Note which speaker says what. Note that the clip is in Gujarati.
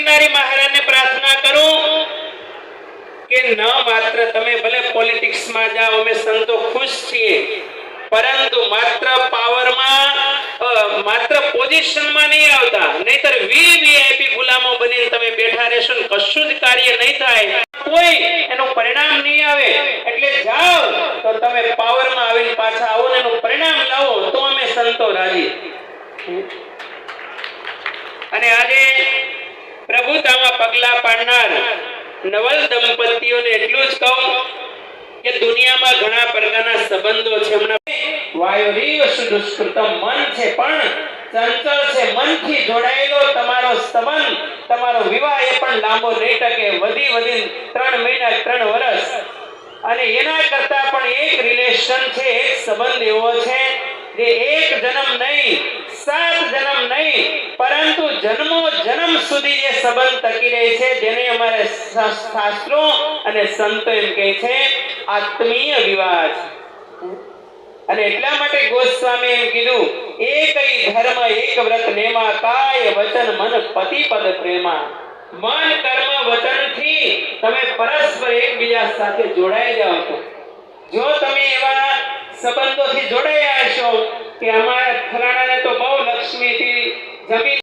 Speaker 1: મહારાજને પ્રાર્થના કરું કે ન માત્ર તમે ભલે પોલિટિક્સમાં જાઓ, અમે સંતો ખુશ છીએ, પરંતુ માત્ર પાવરમાં માત્ર પોઝિશનમાં નહીં આવતા. નહીતર વી વીઆઈપી ગુલામો બનીને તમે બેઠા રહેશો ને કશું જ કાર્ય નહીં થાય. કોઈ એનું પરિણામ નહીં આવે. એટલે જાઓ, તો તમે પાવરમાં આવીને પાછા આવો ને એનું પરિણામ લાવો, તો અમે સંતો રાજી. અને આજે પ્રભુતામાં પગલા પાડનાર નવલ દંપતીઓને એટલું જ કહું કે દુનિયામાં ઘણા પ્રકારના સંબંધો છે. હમણાં વાયુરીવ મન છે? પણ ચંચળ છે. મનથી જોડાયેલો તમારો સંબંધ, તમારો વિવાહ એ પણ લાંબો નહીં ટકે વધી વધી ત્રણ મહિના, ત્રણ વર્ષ. અને એના કરતા પણ એક રિલેશન છે, એક સંબંધ એવો છે, જે એક જન્મ નહીં, સાત જન્મ નહીં જન્મો જન્મ સુધી જે સંબંધ ટકી રહે છે, જેને અમારે શાસ્ત્રો અને સંતો એમ કહે છે, આત્મીય વિવાહ અને એટલા માટે ગોસ્વામી એમ કીધું એક ધર્મ, એક વ્રત નેમા કાય વચન મન પતિ પદ પ્રેમા. મન, કર્મ વચનથી તમે પરસ્પર એકબીજા સાથે જોડાઈ જાઓ છો. જો તમે એવા સંબંધોથી જોડાયા હશો કે અમારા ફલાણાને તો બહુ લક્ષ્મીથી જમીન